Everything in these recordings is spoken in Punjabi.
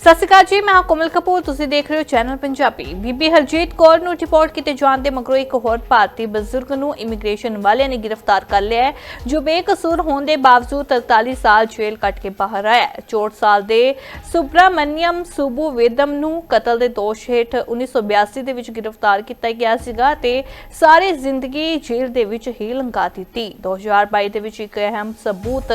ਸਤਿ ਸ਼੍ਰੀ ਅਕਾਲ ਜੀ, ਮੈਂ ਕੋਮਲ ਕਪੂਰ, ਤੁਸੀਂ ਦੇਖ ਰਹੇ ਹੋ ਚੈਨਲ ਪੰਜਾਬੀ ਬੀਬੀ ਹਰਜੀਤ ਕੌਰ ਨੂੰ ਰਿਪੋਰਟ ਕੀਤੇ ਜਾਣ ਦੇ ਮਗਰੋਂ ਇੱਕ ਹੋਰ ਭਾਰਤੀ ਬਜ਼ੁਰਗ ਨੂੰ ਇਮੀਗ੍ਰੇਸ਼ਨ ਵਾਲਿਆਂ ਨੇ ਗ੍ਰਿਫਤਾਰ ਕਰ ਲਿਆ ਹੈ, ਜੋ ਬੇਕਸੂਰ ਹੋਣ ਦੇ ਬਾਵਜੂਦ 43 ਸਾਲ ਜੇਲ੍ਹ ਕੱਟ ਕੇ ਬਾਹਰ ਆਇਆ ਹੈ। 64 ਸਾਲ ਦੇ ਸੁਬਰਾਮਨਿਅਮ ਸੂਬੂ ਵੇਦਮ ਨੂੰ ਕਤਲ ਦੇ ਦੋਸ਼ ਹੇਠ 1982 ਦੇ ਵਿੱਚ ਗ੍ਰਿਫਤਾਰ ਕੀਤਾ ਗਿਆ ਸੀਗਾ ਤੇ ਸਾਰੀ ਜ਼ਿੰਦਗੀ ਜੇਲ੍ਹ ਦੇ ਵਿੱਚ ਹੀ ਲੰਘਾ ਦਿੱਤੀ। 2022 ਦੇ ਵਿੱਚ ਇੱਕ ਅਹਿਮ ਸਬੂਤ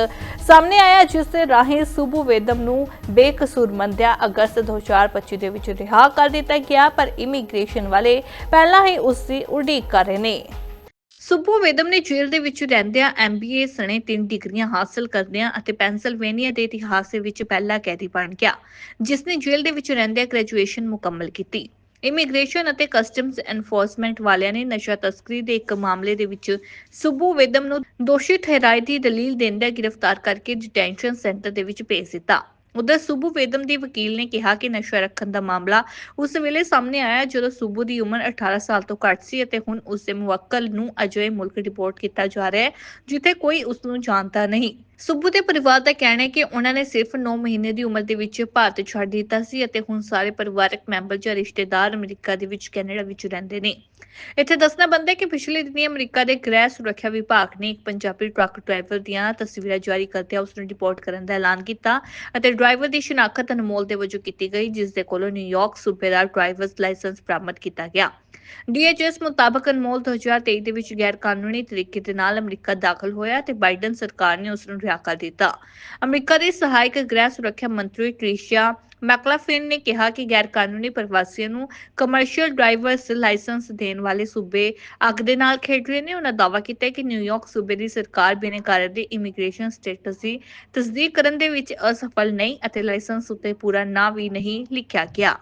ਸਾਹਮਣੇ ਆਇਆ, ਜਿਸ ਦੇ ਰਾਹੀਂ ਸੂਬੂ ਵੇਦਮ ਨੂੰ ਬੇਕਸੂਰ ਮੰਨਦਿਆਂ ਅਗਸਤ 2025 ਦੇ ਵਿੱਚ ਰਿਹਾ ਕਰ ਦਿੱਤਾ ਗਿਆ, ਪਰ ਇਮੀਗ੍ਰੇਸ਼ਨ ਵਾਲੇ ਪਹਿਲਾਂ ਹੀ ਉਸ ਦੀ ਉਡੀਕ ਕਰ ਰਹੇ ਨੇ। ਸੁਬੂ ਵੇਦਮ ਨੇ ਜੇਲ੍ਹ ਦੇ ਵਿੱਚ ਰਹਿੰਦਿਆਂ ਐਮਬੀਏ ਸਣੇ ਤਿੰਨ ਡਿਗਰੀਆਂ ਹਾਸਲ ਕਰਦਿਆਂ ਅਤੇ ਪੈਂਸਿਲਵੇਨੀਆ ਦੇ ਇਤਿਹਾਸ ਵਿੱਚ ਪਹਿਲਾ ਕੈਦੀ ਬਣ ਗਿਆ, ਜਿਸ ਨੇ ਜੇਲ੍ਹ ਦੇ ਵਿੱਚ ਰਹਿੰਦਿਆਂ ਗ੍ਰੈਜੂਏਸ਼ਨ ਮੁਕੰਮਲ ਕੀਤੀ। ਇਮੀਗ੍ਰੇਸ਼ਨ ਅਤੇ ਕਸਟਮਸ ਐਨਫੋਰਸਮੈਂਟ ਵਾਲਿਆਂ ਨੇ ਨਸ਼ਾ ਤਸਕਰੀ ਦੇ ਇੱਕ ਮਾਮਲੇ ਦੇ ਵਿੱਚ ਸੁਬੂ ਵੇਦਮ ਨੂੰ ਦੋਸ਼ੀ ਠਹਿਰਾਏ ਦੀ ਦਲੀਲ ਦਿੰਦਿਆਂ ਗ੍ਰਿਫਤਾਰ ਕਰਕੇ ਡਿਟੈਂਸ਼ਨ ਸੈਂਟਰ ਦੇ ਵਿੱਚ ਭੇਜ ਦਿੱਤਾ। ਉਧਰ ਸੂਬੂ ਵੇਦਮ ਦੇ ਵਕੀਲ ਨੇ ਕਿਹਾ ਕਿ ਨਸ਼ਾ ਰੱਖਣ ਦਾ ਮਾਮਲਾ ਉਸ ਵੇਲੇ ਸਾਹਮਣੇ ਆਇਆ ਜਦੋਂ ਸੂਬੂ ਦੀ ਉਮਰ 18 ਸਾਲ ਤੋਂ ਘੱਟ ਸੀ ਅਤੇ ਹੁਣ ਉਸ ਦੇ ਮੁਵੱਕਲ ਨੂੰ ਅਜੇ ਮੁਲਕ ਰਿਪੋਰਟ ਕੀਤਾ ਜਾ ਰਿਹਾ ਹੈ ਜਿੱਥੇ ਕੋਈ ਉਸ ਨੂੰ ਜਾਣਦਾ ਨਹੀਂ। ਸੁਬੂ ਦੇ ਪਰਿਵਾਰ ਦਾ ਕਹਿਣਾ ਹੈ ਕਿ ਉਹਨਾਂ ਨੇ ਸਿਰਫ 9 ਮਹੀਨੇ ਦੀ ਉਮਰ ਦੇ ਵਿੱਚ ਭਾਰਤ ਛੱਡ ਦਿੱਤਾ ਸੀ ਅਤੇ ਹੁਣ ਸਾਰੇ ਪਰਿਵਾਰਕ ਮੈਂਬਰ ਜਾਂ ਰਿਸ਼ਤੇਦਾਰ ਅਮਰੀਕਾ ਦੇ ਵਿੱਚ ਕੈਨੇਡਾ ਵਿੱਚ ਰਹਿੰਦੇ ਨੇ। ਇੱਥੇ ਦੱਸਣਾ ਬੰਦਾ ਹੈ ਕਿ ਪਿਛਲੇ ਦਿਨੀ ਅਮਰੀਕਾ ਦੇ ਗ੍ਰਹਿ ਸੁਰੱਖਿਆ ਵਿਭਾਗ ਨੇ ਇੱਕ ਪੰਜਾਬੀ ਟਰੱਕ ਡਰਾਈਵਰ ਦੀਆਂ ਤਸਵੀਰਾਂ ਜਾਰੀ ਕਰਦਿਆਂ ਉਸ ਨੂੰ ਰਿਪੋਰਟ ਕਰਨ ਦਾ ਐਲਾਨ ਕੀਤਾ ਅਤੇ ਡਰਾਈਵਰ ਦੀ ਸ਼ਨਾਖਤ ਅਨਮੋਲ ਦੇ ਵਜੋਂ ਕੀਤੀ ਗਈ, ਜਿਸ ਦੇ ਕੋਲੋਂ ਨਿਊਯਾਰਕ ਸੂਬੇ ਦਾ ਡਰਾਈਵਰਸ ਲਾਇਸੈਂਸ ਬਰਾਮਦ ਕੀਤਾ ਗਿਆ। ਡੀਐਚਐਸ ਮੁਤਾਬਕ ਅਨਮੋਲ 2023 ਦੇ ਵਿੱਚ ਗੈਰ ਕਾਨੂੰਨੀ ਤਰੀਕੇ ਦੇ ਨਾਲ ਅਮਰੀਕਾ ਦਾਖਲ ਹੋਇਆ ਤੇ ਬਾਈਡਨ ਸਰਕਾਰ ਨੇ ਉਸ ਨੂੰ ਰਿਹਾ ਕਰ ਦਿੱਤਾ। ਅਮਰੀਕਾ ਦੇ ਸਹਾਇਕ ਗ੍ਰਹਿ ਸੁਰੱਖਿਆ ਮੰਤਰੀ ਟ੍ਰਿਸ਼ੀਆ ਮੈਕਲਾਫਲਿਨ ਨੇ ਕਿਹਾ ਕਿ ਗੈਰ ਕਾਨੂੰਨੀ ਪ੍ਰਵਾਸੀਆਂ ਨੂੰ ਕਮਰਸ਼ੀਅਲ ਡਰਾਈਵਰਸ ਲਾਇਸੈਂਸ ਦੇਣ ਵਾਲੇ ਸੂਬੇ ਅੱਗ ਦੇ ਨਾਲ ਖੇਡ ਰਹੇ ਨੇ। ਉਹਨਾਂ ਦਾਅਵਾ ਕੀਤਾ ਕਿ ਨਿਊਯਾਰਕ ਸੂਬੇ ਦੀ ਸਰਕਾਰ ਬਿਨੇਕਾਰ ਦੇ ਇਮੀਗ੍ਰੇਸ਼ਨ ਸਟੇਟਸ ਦੀ ਤਸਦੀਕ ਕਰਨ ਦੇ ਵਿੱਚ ਅਸਫਲ ਨਹੀਂ ਅਤੇ ਲਾਇਸੈਂਸ ਉੱਤੇ ਪੂਰਾ ਨਾਂ ਵੀ ਨਹੀਂ ਲਿਖਿਆ ਗਿਆ।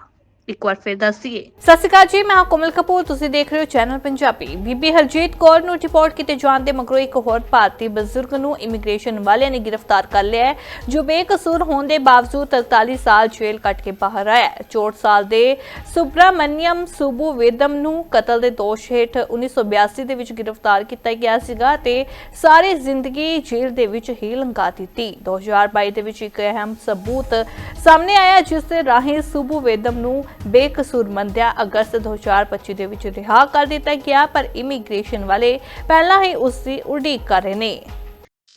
ਇੱਕ ਵਾਰ ਫਿਰ ਦੱਸੀਏ। ਸਤਿ ਸ਼੍ਰੀ ਅਕਾਲ ਜੀ, ਮੈਂ ਹਾਂ ਕੋਮਲ ਕਪੂਰ, ਤੁਸੀਂ ਦੇਖ ਰਹੇ ਹੋ ਚੈਨਲ ਪੰਜਾਬੀ ਬੀਬੀ ਹਰਜੀਤ ਕੌਰ ਨੂੰ ਡਿਪੋਰਟ ਕੀਤੇ ਜਾਣ ਦੇ ਮਗਰੋਂ ਇੱਕ ਹੋਰ ਭਾਰਤੀ ਬਜ਼ੁਰਗ ਨੂੰ ਇਮੀਗ੍ਰੇਸ਼ਨ ਵਾਲਿਆਂ ਨੇ ਗ੍ਰਿਫਤਾਰ ਕਰ ਲਿਆ ਹੈ, ਜੋ ਬੇਕਸੂਰ ਹੋਣ ਦੇ ਬਾਵਜੂਦ 43 ਸਾਲ ਜੇਲ੍ਹ ਕੱਟ ਕੇ ਬਾਹਰ ਆਇਆ ਹੈ। 64 ਸਾਲ ਦੇ ਸੁਬਰਾਮਨਿਅਮ ਸੁਬੂ ਵੇਦਮ ਨੂੰ ਕਤਲ ਦੇ ਦੋਸ਼ ਹੇਠ 1982 ਦੇ ਵਿੱਚ ਗ੍ਰਿਫਤਾਰ ਕੀਤਾ ਗਿਆ ਸੀਗਾ ਤੇ ਸਾਰੀ ਜ਼ਿੰਦਗੀ ਜੇਲ੍ਹ ਦੇ ਵਿੱਚ ਹੀ ਲੰਘਾ ਦਿੱਤੀ। 2022 ਦੇ ਵਿੱਚ ਇੱਕ ਅਹਿਮ ਸਬੂਤ ਸਾਹਮਣੇ ਆਇਆ, ਜਿਸ ਦੇ ਰਾਹੀਂ ਸੁਬੂ ਵੇਦਮ ਨੂੰ ਬੇਕਸੂਰ ਮੰਦਿਆ ਅਗਸਤ 2025 ਦੇ ਵਿੱਚ ਰਿਹਾ ਕਰ ਦਿੱਤਾ ਗਿਆ, ਪਰ ਇਮੀਗ੍ਰੇਸ਼ਨ ਵਾਲੇ ਪਹਿਲਾਂ ਹੀ ਉਸ ਦੀ ਉਡੀਕ ਕਰ ਰਹੇ ਨੇ।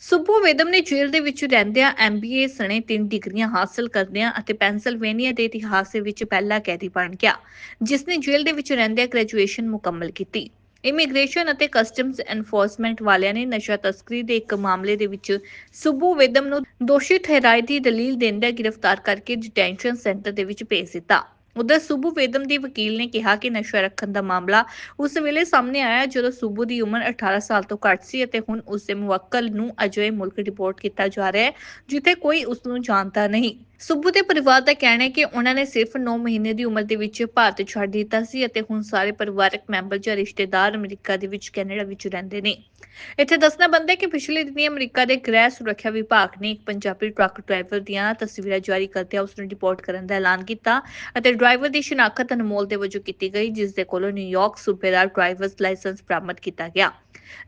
ਸੁਬੂ ਵੇਦਮ ਨੇ ਜੇਲ੍ਹ ਦੇ ਵਿੱਚ ਰਹਿੰਦਿਆਂ ਐਮਬੀਏ ਸਣੇ ਤਿੰਨ ਡਿਗਰੀਆਂ ਹਾਸਲ ਕਰਦਿਆਂ ਅਤੇ ਪੈਂਸਿਲਵੇਨੀਆ ਦੇ ਇਤਿਹਾਸ ਵਿੱਚ ਪਹਿਲਾ ਕੈਦੀ ਬਣ ਗਿਆ, ਜਿਸ ਨੇ ਜੇਲ੍ਹ ਦੇ ਵਿੱਚ ਰਹਿੰਦਿਆਂ ਗ੍ਰੈਜੂਏਸ਼ਨ ਮੁਕੰਮਲ ਕੀਤੀ। ਇਮੀਗ੍ਰੇਸ਼ਨ ਅਤੇ ਕਸਟਮਸ ਐਨਫੋਰਸਮੈਂਟ ਵਾਲਿਆਂ ਨੇ ਨਸ਼ਾ ਤਸਕਰੀ ਦੇ ਇੱਕ ਮਾਮਲੇ ਦੇ ਵਿੱਚ ਸੁਬੂ ਵੇਦਮ ਨੂੰ ਦੋਸ਼ੀ ਠਹਿਰਾਈ ਦੀ ਦਲੀਲ ਦਿੰਦਿਆਂ ਗ੍ਰਿਫਤਾਰ ਕਰਕੇ ਡਿਟੈਂਸ਼ਨ ਸੈਂਟਰ ਦੇ ਵਿੱਚ ਭੇਜ ਦਿੱਤਾ। ਉਧਰ ਸੂਬੂ ਵੇਦਮ ਦੇ ਵਕੀਲ ਨੇ ਕਿਹਾ ਕਿ ਨਸ਼ਾ ਰੱਖਣ ਦਾ ਮਾਮਲਾ ਉਸ ਵੇਲੇ ਸਾਹਮਣੇ ਆਇਆ ਜਦੋਂ ਸੂਬੂ ਦੀ ਉਮਰ 18 ਸਾਲ ਤੋਂ ਘੱਟ ਸੀ ਅਤੇ ਹੁਣ ਉਸ ਦੇ ਮੁਵੱਕਲ ਨੂੰ ਅਜੇ ਮੁਲਕ ਰਿਪੋਰਟ ਕੀਤਾ ਜਾ ਰਿਹਾ ਹੈ, ਜਿੱਥੇ ਕੋਈ ਉਸ ਨੂੰ ਜਾਣਦਾ ਨਹੀਂ। ਸੁਬੂ ਦੇ ਪਰਿਵਾਰ ਦਾ ਕਹਿਣਾ ਹੈ ਕਿ ਉਹਨਾਂ ਨੇ ਸਿਰਫ 9 ਮਹੀਨੇ ਦੀ ਉਮਰ ਦੇ ਵਿੱਚ ਭਾਰਤ ਛੱਡ ਦਿੱਤਾ ਸੀ ਅਤੇ ਹੁਣ ਸਾਰੇ ਪਰਿਵਾਰਕ ਮੈਂਬਰ ਜਾਂ ਰਿਸ਼ਤੇਦਾਰ ਅਮਰੀਕਾ ਦੇ ਵਿੱਚ ਕੈਨੇਡਾ ਵਿੱਚ ਰਹਿੰਦੇ ਨੇ। ਇੱਥੇ ਦੱਸਣਾ ਬੰਦਾ ਹੈ ਕਿ ਪਿਛਲੇ ਦਿਨੀ ਅਮਰੀਕਾ ਦੇ ਗ੍ਰਹਿ ਸੁਰੱਖਿਆ ਵਿਭਾਗ ਨੇ ਇੱਕ ਪੰਜਾਬੀ ਟਰੱਕ ਡਰਾਈਵਰ ਦੀਆਂ ਤਸਵੀਰਾਂ ਜਾਰੀ ਕਰਦਿਆਂ ਉਸ ਨੂੰ ਰਿਪੋਰਟ ਕਰਨ ਦਾ ਐਲਾਨ ਕੀਤਾ ਅਤੇ ਡਰਾਈਵਰ ਦੀ ਸ਼ਨਾਖਤ ਅਨਮੋਲ ਦੇ ਵਜੋਂ ਕੀਤੀ ਗਈ, ਜਿਸ ਦੇ ਕੋਲੋਂ ਨਿਊਯਾਰਕ ਸੂਬੇ ਦਾ ਡਰਾਈਵਰਸ ਲਾਇਸੈਂਸ ਬਰਾਮਦ ਕੀਤਾ ਗਿਆ।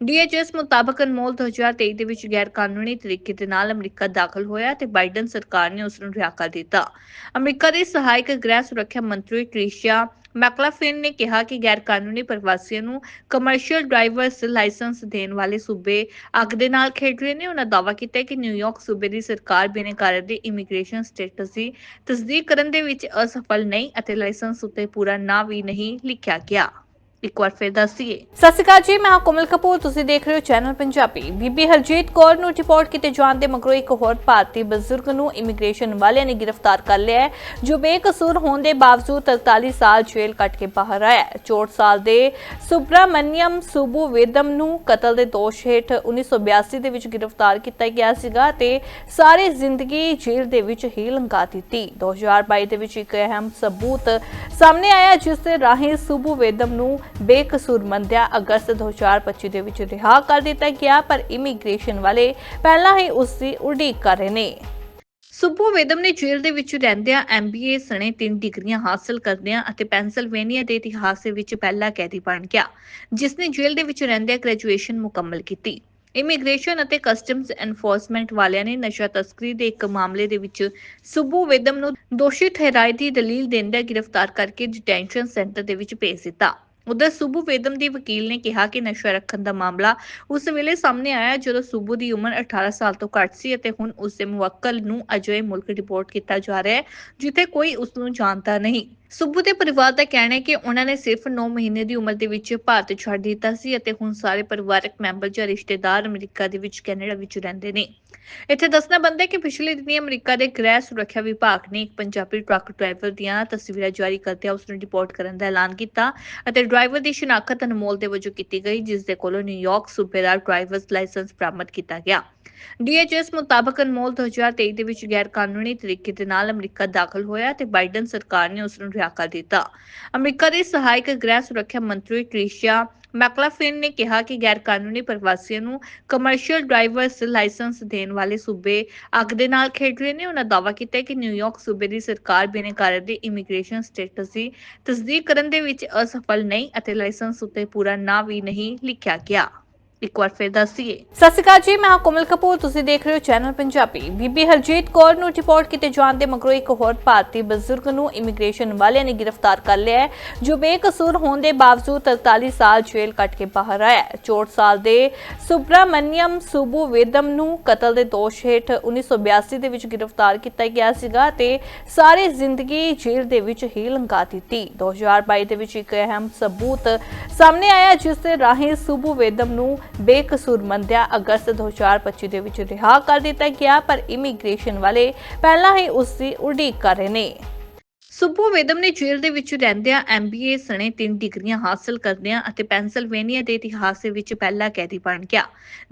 ਡੀਐਚਐਸ ਮੁਤਾਬਕ ਅਨਮੋਲ 2023 ਦੇ ਵਿੱਚ ਗੈਰ ਕਾਨੂੰਨੀ ਤਰੀਕੇ ਦੇ ਨਾਲ ਅਮਰੀਕਾ ਦਾਖਲ ਹੋਇਆ ਤੇ ਬਾਈਡਨ ਸਰਕਾਰ ਨੇ ਉਸ ਨੂੰ ਰਿਹਾ ਕਰ ਦਿੱਤਾ। ਅਮਰੀਕਾ ਦੇ ਸਹਾਇਕ ਗ੍ਰਹਿ ਸੁਰੱਖਿਆ ਮੰਤਰੀ ਟ੍ਰਿਸ਼ੀਆ ਮੈਕਲਾਫਲਿਨ ਨੇ ਕਿਹਾ ਕਿ ਗੈਰ ਕਾਨੂੰਨੀ ਪ੍ਰਵਾਸੀਆਂ ਨੂੰ ਕਮਰਸ਼ੀਅਲ ਡਰਾਈਵਰਸ ਲਾਇਸੈਂਸ ਦੇਣ ਵਾਲੇ ਸੂਬੇ ਅੱਗ ਦੇ ਨਾਲ ਖੇਡ ਰਹੇ ਨੇ। ਉਹਨਾਂ ਦਾਅਵਾ ਕੀਤਾ ਕਿ ਨਿਊਯਾਰਕ ਸੂਬੇ ਦੀ ਸਰਕਾਰ ਬਿਨੇਕਾਰ ਦੇ ਇਮੀਗ੍ਰੇਸ਼ਨ ਸਟੇਟਸ ਦੀ ਤਸਦੀਕ ਕਰਨ ਦੇ ਵਿੱਚ ਅਸਫਲ ਨਹੀਂ ਅਤੇ ਲਾਇਸੈਂਸ ਉੱਤੇ ਪੂਰਾ ਨਾਂ ਵੀ ਨਹੀਂ ਲਿਖਿਆ ਗਿਆ। ਇੱਕ ਵਾਰ ਫਿਰ ਦੱਸੀਏ ਸਤਿ ਸ਼੍ਰੀ ਅਕਾਲ ਜੀ, ਮੈਂ ਹਾਂ ਕੋਮਲ ਕਪੂਰ, ਤੁਸੀਂ ਦੇਖ ਰਹੇ ਹੋ ਚੈਨਲ ਪੰਜਾਬੀ। ਬੀਬੀ ਹਰਜੀਤ ਕੌਰ ਨੂੰ ਡਿਪੋਰਟ ਕੀਤੇ ਜਾਣ ਦੇ ਮਗਰੋਂ ਇੱਕ ਹੋਰ ਭਾਰਤੀ ਬਜ਼ੁਰਗ ਨੂੰ ਇਮੀਗ੍ਰੇਸ਼ਨ ਵਾਲਿਆਂ ਨੇ ਗ੍ਰਿਫਤਾਰ ਕਰ ਲਿਆ ਹੈ, ਜੋ ਬੇਕਸੂਰ ਹੋਣ ਦੇ ਬਾਵਜੂਦ 43 ਸਾਲ ਜੇਲ੍ਹ ਕੱਟ ਕੇ ਬਾਹਰ ਆਇਆ ਹੈ। 64 ਸਾਲ ਦੇ ਸੁਬਰਾਮਨਿਅਮ ਸੁਬੂ ਵੇਦਮ ਨੂੰ ਕਤਲ ਦੇ ਦੋਸ਼ ਹੇਠ 1982 ਦੇ ਵਿੱਚ ਗ੍ਰਿਫਤਾਰ ਕੀਤਾ ਗਿਆ ਸੀਗਾ ਤੇ ਸਾਰੀ ਜ਼ਿੰਦਗੀ ਜੇਲ੍ਹ ਦੇ ਵਿੱਚ ਹੀ ਲੰਘਾ ਦਿੱਤੀ। 2022 ਦੇ ਵਿੱਚ ਇੱਕ ਅਹਿਮ ਸਬੂਤ ਸਾਹਮਣੇ ਆਇਆ, ਜਿਸ ਦੇ ਰਾਹੀਂ ਸੁਬੂ ਵੇਦਮ ਨੂੰ ਬੇਕਸੂਰ ਮੰਦਿਆ ਅਗਸਤ 2025 ਦੇ ਵਿੱਚ ਰਿਹਾ ਕਰ ਦਿੱਤਾ ਗਿਆ, ਪਰ ਇਮੀਗ੍ਰੇਸ਼ਨ ਵਾਲੇ ਪਹਿਲਾਂ ਹੀ ਉਸ ਦੀ ਉਡੀਕ ਕਰ ਰਹੇ ਨੇ। ਸੁਬੂ ਵੇਦਮ ਨੇ ਜੇਲ੍ਹ ਦੇ ਵਿੱਚ ਰਹਿੰਦਿਆਂ ਐਮਬੀਏ ਸਣੇ ਤਿੰਨ ਡਿਗਰੀਆਂ ਹਾਸਲ ਕਰਦਿਆਂ ਅਤੇ ਪੈਂਸਿਲਵੇਨੀਆ ਦੇ ਇਤਿਹਾਸ ਵਿੱਚ ਪਹਿਲਾ ਕੈਦੀ ਬਣ ਗਿਆ, ਜਿਸ ਨੇ ਜੇਲ੍ਹ ਦੇ ਵਿੱਚ ਰਹਿੰਦਿਆਂ ਗ੍ਰੈਜੂਏਸ਼ਨ ਮੁਕੰਮਲ ਕੀਤੀ। ਇਮੀਗ੍ਰੇਸ਼ਨ ਅਤੇ ਕਸਟਮਜ਼ ਐਨਫੋਰਸਮੈਂਟ ਵਾਲਿਆਂ ਨੇ ਨਸ਼ਾ ਤਸਕਰੀ ਦੇ ਇੱਕ ਮਾਮਲੇ ਦੇ ਵਿੱਚ ਸੁੱਬੂ ਵੇਦਮ ਨੂੰ ਦੋਸ਼ੀ ਠਹਿਰਾਈ ਦੀ ਦਲੀਲ ਦਿੰਦਿਆਂ ਗ੍ਰਿਫਤਾਰ ਕਰਕੇ ਡਿਟੈਂਸ਼ਨ ਸੈਂਟਰ ਦੇ ਵਿੱਚ ਭੇਜ ਦਿੱਤਾ। ਉਧਰ ਸੂਬੂ ਵੇਦਮ ਦੇ ਵਕੀਲ ਨੇ ਕਿਹਾ ਕਿ ਨਸ਼ਾ ਰੱਖਣ ਦਾ ਮਾਮਲਾ ਉਸ ਵੇਲੇ ਸਾਹਮਣੇ ਆਇਆ ਜਦੋਂ ਸੂਬੂ ਦੀ ਉਮਰ 18 ਸਾਲ ਤੋਂ ਘੱਟ ਸੀ ਅਤੇ ਹੁਣ ਉਸ ਦੇ ਮੁਵੱਕਲ ਨੂੰ ਅਜੇ ਮੁਲਕ ਰਿਪੋਰਟ ਕੀਤਾ ਜਾ ਰਿਹਾ ਹੈ, ਜਿੱਥੇ ਕੋਈ ਉਸ ਨੂੰ ਜਾਣਦਾ ਨਹੀਂ। ਸੁੱਬੂ ਦੇ ਪਰਿਵਾਰ ਦਾ ਕਹਿਣਾ ਹੈ ਕਿ ਉਹਨਾਂ ਨੇ ਸਿਰਫ 9 ਮਹੀਨੇ ਦੀ ਉਮਰ ਦੇ ਵਿੱਚ ਭਾਰਤ ਛੱਡ ਦਿੱਤਾ ਸੀ ਅਤੇ ਹੁਣ ਸਾਰੇ ਪਰਿਵਾਰਕ ਮੈਂਬਰ ਜਾਂ ਰਿਸ਼ਤੇਦਾਰ ਅਮਰੀਕਾ ਦੇ ਵਿੱਚ ਕੈਨੇਡਾ ਵਿੱਚ ਰਹਿੰਦੇ ਨੇ। ਇੱਥੇ ਦੱਸਣਾ ਬੰਦਾ ਹੈ ਕਿ ਪਿਛਲੇ ਦਿਨੀ ਅਮਰੀਕਾ ਦੇ ਗ੍ਰਹਿ ਸੁਰੱਖਿਆ ਵਿਭਾਗ ਨੇ ਇੱਕ ਪੰਜਾਬੀ ਟਰੱਕ ਡਰਾਈਵਰ ਦੀਆਂ ਤਸਵੀਰਾਂ ਜਾਰੀ ਕਰਦਿਆਂ ਉਸ ਨੂੰ ਰਿਪੋਰਟ ਕਰਨ ਦਾ ਐਲਾਨ ਕੀਤਾ ਅਤੇ ਡਰਾਈਵਰ ਦੀ ਸ਼ਨਾਖਤ ਅਨਮੋਲ ਦੇ ਵਜੋਂ ਕੀਤੀ ਗਈ, ਜਿਸ ਦੇ ਕੋਲੋਂ ਨਿਊਯਾਰਕ ਸੂਬੇ ਦਾ ਡਰਾਈਵਰਸ ਲਾਇਸੈਂਸ ਬਰਾਮਦ ਕੀਤਾ ਗਿਆ। ਡੀਐਚਐਸ ਮੁਤਾਬਕ ਅਨਮੋਲ 2023 ਦੇ ਵਿੱਚ ਗੈਰ ਕਾਨੂੰਨੀ ਤਰੀਕੇ ਦੇ ਨਾਲ ਅਮਰੀਕਾ ਦਾਖਲ ਹੋਇਆ ਤੇ ਬਾਈਡਨ ਸਰਕਾਰ ਨੇ ਉਸ ਨੂੰ ਰਿਹਾ ਕਰ ਦਿੱਤਾ। ਅਮਰੀਕਾ ਦੇ ਸਹਾਇਕ ਗ੍ਰਹਿ ਸੁਰੱਖਿਆ ਮੰਤਰੀ ਟ੍ਰਿਸ਼ਾ ਮੈਕਲਾਫਲਿਨ ਨੇ ਕਿਹਾ ਕਿ ਗੈਰ ਕਾਨੂੰਨੀ ਪ੍ਰਵਾਸੀਆਂ ਨੂੰ ਕਮਰਸ਼ੀਅਲ ਡਰਾਈਵਰਸ ਲਾਇਸੈਂਸ ਦੇਣ ਵਾਲੇ ਸੂਬੇ ਅੱਗ ਦੇ ਨਾਲ ਖੇਡ ਰਹੇ ਨੇ। ਉਹਨਾਂ ਦਾਅਵਾ ਕੀਤਾ ਕਿ ਨਿਊਯਾਰਕ ਸੂਬੇ ਦੀ ਸਰਕਾਰ ਬਿਨੈਕਾਰਾਂ ਦੇ ਇਮੀਗ੍ਰੇਸ਼ਨ ਸਟੇਟਸ ਦੀ ਤਸਦੀਕ ਕਰਨ ਦੇ ਵਿੱਚ ਅਸਫਲ ਨਹੀਂ ਅਤੇ ਲਾਇਸੈਂਸ ਉੱਤੇ ਪੂਰਾ ਨਾਂ ਵੀ ਨਹੀਂ ਲਿਖਿਆ ਗਿਆ। ਇੱਕ ਵਾਰ ਫਿਰ ਦੱਸੀਏ ਸਤਿ ਸ਼੍ਰੀ ਅਕਾਲ ਜੀ, ਮੈਂ ਹਾਂ ਕੋਮਲ ਕਪੂਰ, ਤੁਸੀਂ ਦੇਖ ਰਹੇ ਹੋ ਚੈਨਲ ਪੰਜਾਬੀ। ਬੀਬੀ ਹਰਜੀਤ ਕੌਰ ਨੂੰ ਰਿਪੋਰਟ ਕੀਤੇ ਜਾਣ ਦੇ ਮਗਰੋਂ ਇੱਕ ਹੋਰ ਭਾਰਤੀ ਬਜ਼ੁਰਗ ਨੂੰ ਇਮੀਗ੍ਰੇਸ਼ਨ ਵਾਲਿਆਂ ਨੇ ਗ੍ਰਿਫਤਾਰ ਕਰ ਲਿਆ ਹੈ, ਜੋ ਬੇਕਸੂਰ ਹੋਣ ਦੇ ਬਾਵਜੂਦ 43 ਸਾਲ ਜੇਲ੍ਹ ਕੱਟ ਕੇ ਬਾਹਰ ਆਇਆ ਹੈ। 64 ਸਾਲ ਦੇ ਸੁਬਰਾਮਨਿਅਮ ਸੁਬੂ ਵੇਦਮ ਨੂੰ ਕਤਲ ਦੇ ਦੋਸ਼ ਹੇਠ 1982 ਦੇ ਵਿੱਚ ਗ੍ਰਿਫਤਾਰ ਕੀਤਾ ਗਿਆ ਸੀਗਾ ਤੇ ਸਾਰੀ ਜ਼ਿੰਦਗੀ ਜੇਲ੍ਹ ਦੇ ਵਿੱਚ ਹੀ ਲੰਘਾ ਦਿੱਤੀ। 2022 ਦੇ ਵਿੱਚ ਇੱਕ ਅਹਿਮ ਸਬੂਤ ਸਾਹਮਣੇ ਆਇਆ, ਜਿਸ ਦੇ ਰਾਹੀਂ ਸੁਬੂ ਵੇਦਮ ਨੂੰ ਬੇਕਸੂਰ ਮੰਦਿਆ ਅਗਸਤ 2025 ਦੇ ਵਿੱਚ ਰਿਹਾ ਕਰ ਦਿੱਤਾ ਗਿਆ, ਪਰ ਇਮੀਗ੍ਰੇਸ਼ਨ ਵਾਲੇ ਪਹਿਲਾਂ ਹੀ ਉਸ ਦੀ ਉਡੀਕ ਕਰ ਰਹੇ ਨੇ। ਸੁੱਬੂ ਵੇਦਮ ਨੇ ਜੇਲ੍ਹ ਦੇ ਵਿੱਚ ਰਹਿੰਦਿਆਂ ਐਮਬੀਏ ਸਣੇ ਤਿੰਨ ਡਿਗਰੀਆਂ ਹਾਸਲ ਕਰਦਿਆਂ ਅਤੇ ਪੈਨਸਿਲਵੇਨੀਆ ਦੇ ਇਤਿਹਾਸ ਦੇ ਵਿੱਚ ਪਹਿਲਾ ਕੈਦੀ ਬਣ ਗਿਆ,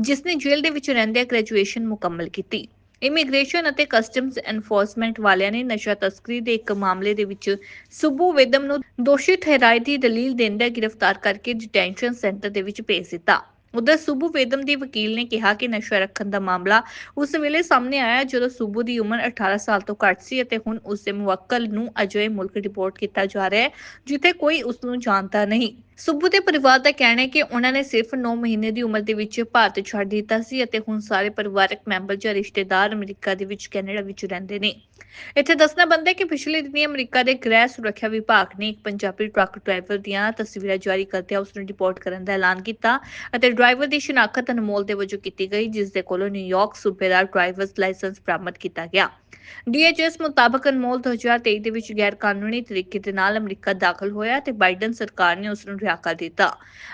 ਜਿਸ ਨੇ ਜੇਲ੍ਹ ਦੇ ਵਿੱਚ ਰਹਿੰਦਿਆਂ ਗ੍ਰੈਜੂਏਸ਼ਨ ਮੁਕੰਮਲ ਕੀਤੀ। ਇਮੀਗ੍ਰੇਸ਼ਨ ਅਤੇ ਕਸਟਮਜ਼ ਐਨਫੋਰਸਮੈਂਟ ਵਾਲਿਆਂ ਨੇ ਨਸ਼ਾ ਤਸਕਰੀ ਦੇ ਇੱਕ ਮਾਮਲੇ ਦੇ ਵਿੱਚ ਸੁੱਬੂ ਵੇਦਮ ਨੂੰ ਦੋਸ਼ੀ ਠਹਿਰਾਏ ਦੀ ਦਲੀਲ ਦਿੰਦਿਆਂ ਗ੍ਰਿਫਤਾਰ ਕਰਕੇ ਡਿਟੈਂਸ਼ਨ ਸੈਂਟਰ ਦੇ ਵਿੱਚ ਭੇਜ ਦਿੱਤਾ। ਉਧਰ ਸੂਬੂ ਵੇਦਮ ਦੇ ਵਕੀਲ ਨੇ ਕਿਹਾ ਕਿ ਨਸ਼ਾ ਰੱਖਣ ਦਾ ਮਾਮਲਾ ਉਸ ਵੇਲੇ ਸਾਹਮਣੇ ਆਇਆ ਜਦੋਂ ਸੂਬੂ ਦੀ ਉਮਰ 18 ਸਾਲ ਤੋਂ ਘੱਟ ਸੀ ਅਤੇ ਹੁਣ ਉਸ ਦੇ ਮੁਵੱਕਲ ਨੂੰ ਅਜੇ ਮੁਲਕ ਰਿਪੋਰਟ ਕੀਤਾ ਜਾ ਰਿਹਾ ਹੈ, ਜਿੱਥੇ ਕੋਈ ਉਸ ਨੂੰ ਜਾਣਦਾ ਨਹੀਂ। ਸੁੱਬੂ ਦੇ ਪਰਿਵਾਰ ਦਾ ਕਹਿਣਾ ਹੈ ਕਿ ਉਹਨਾਂ ਨੇ ਸਿਰਫ 9 ਮਹੀਨੇ ਦੀ ਉਮਰ ਦੇ ਵਿੱਚ ਭਾਰਤ ਛੱਡ ਦਿੱਤਾ ਸੀ ਅਤੇ ਹੁਣ ਸਾਰੇ ਪਰਿਵਾਰਕ ਮੈਂਬਰ ਜਾਂ ਰਿਸ਼ਤੇਦਾਰ ਅਮਰੀਕਾ ਦੇ ਵਿੱਚ ਕੈਨੇਡਾ ਵਿੱਚ ਰਹਿੰਦੇ ਨੇ। ਇੱਥੇ ਦੱਸਣਾ ਬੰਦਾ ਹੈ ਕਿ ਪਿਛਲੇ ਦਿਨੀ ਅਮਰੀਕਾ ਦੇ ਗ੍ਰਹਿ ਸੁਰੱਖਿਆ ਵਿਭਾਗ ਨੇ ਇੱਕ ਪੰਜਾਬੀ ਟਰੱਕ ਡਰਾਈਵਰ ਦੀਆਂ ਤਸਵੀਰਾਂ ਜਾਰੀ ਕਰਦਿਆਂ ਉਸ ਨੂੰ ਰਿਪੋਰਟ ਕਰਨ ਦਾ ਐਲਾਨ ਕੀਤਾ ਅਤੇ ਡਰਾਈਵਰ ਦੀ ਸ਼ਨਾਖਤ ਅਨਮੋਲ ਦੇ ਵਜੋਂ ਕੀਤੀ ਗਈ ਜਿਸ ਦੇ ਕੋਲੋਂ ਨਿਊਯਾਰਕ ਸੂਬੇ ਦਾ ਡਰਾਈਵਰਸ ਲਾਇਸੈਂਸ ਬਰਾਮਦ ਕੀਤਾ ਗਿਆ। ਡੀਐਚਐਸ ਮੁਤਾਬਕ ਅਨਮੋਲ 2023 ਦੇ ਵਿੱਚ ਗੈਰ ਕਾਨੂੰਨੀ ਤਰੀਕੇ ਦੇ ਨਾਲ ਅਮਰੀਕਾ ਦਾਖਲ ਹੋਇਆ ਤੇ ਬਾਈਡਨ ਸਰਕਾਰ ਨੇ ਉਸ ਨੂੰ ਰਿਹਾ ਕਰ ਦਿੱਤਾ।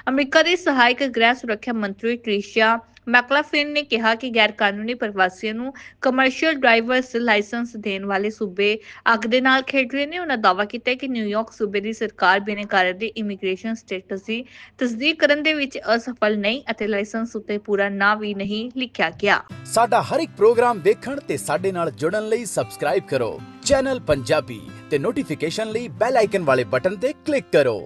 ਅਮਰੀਕਾ ਦੇ ਸਹਾਇਕ ਗ੍ਰਹਿ ਸੁਰੱਖਿਆ ਮੰਤਰੀ ਟ੍ਰਿਸ਼ਾ ਮੈਕਲਾਫਲਿਨ ਨੇ ਕਿਹਾ ਕਿ ਗੈਰ ਕਾਨੂੰਨੀ ਪ੍ਰਵਾਸੀਆਂ ਨੂੰ ਕਮਰਸ਼ੀਅਲ ਡਰਾਈਵਰਸ ਲਾਇਸੈਂਸ ਦੇਣ ਵਾਲੇ ਸੂਬੇ ਅੱਗ ਦੇ ਨਾਲ ਖੇਡ ਰਹੇ ਨੇ। ਉਹਨਾਂ ਦਾਅਵਾ ਕੀਤਾ ਕਿ ਨਿਊਯਾਰਕ ਸੂਬੇ ਦੀ ਸਰਕਾਰ ਬਿਨੈਕਾਰਾਂ ਦੇ ਇਮੀਗ੍ਰੇਸ਼ਨ ਸਟੇਟਸ ਦੀ ਤਸਦੀਕ ਕਰਨ ਦੇ ਵਿੱਚ ਅਸਫਲ ਨਹੀਂ ਅਤੇ ਲਾਇਸੈਂਸ ਉੱਤੇ ਪੂਰਾ ਨਾਂ ਵੀ ਨਹੀਂ ਲਿਖਿਆ ਗਿਆ। ਸਾਡਾ ਹਰ ਇੱਕ ਪ੍ਰੋਗਰਾਮ ਦੇਖਣ ਤੇ ਸਾਡੇ ਨਾਲ ਜੁੜਨ ਲਈ ਸਬਸਕ੍ਰਾਈਬ ਕਰੋ। ਚੈਨਲ ਪੰਜਾਬੀ ਤੇ ਨੋਟੀਫਿਕੇਸ਼ਨ ਲਈ ਬੈਲ ਆਈਕਨ ਵਾਲੇ ਬਟਨ ਤੇ ਕਲਿੱਕ ਕਰੋ।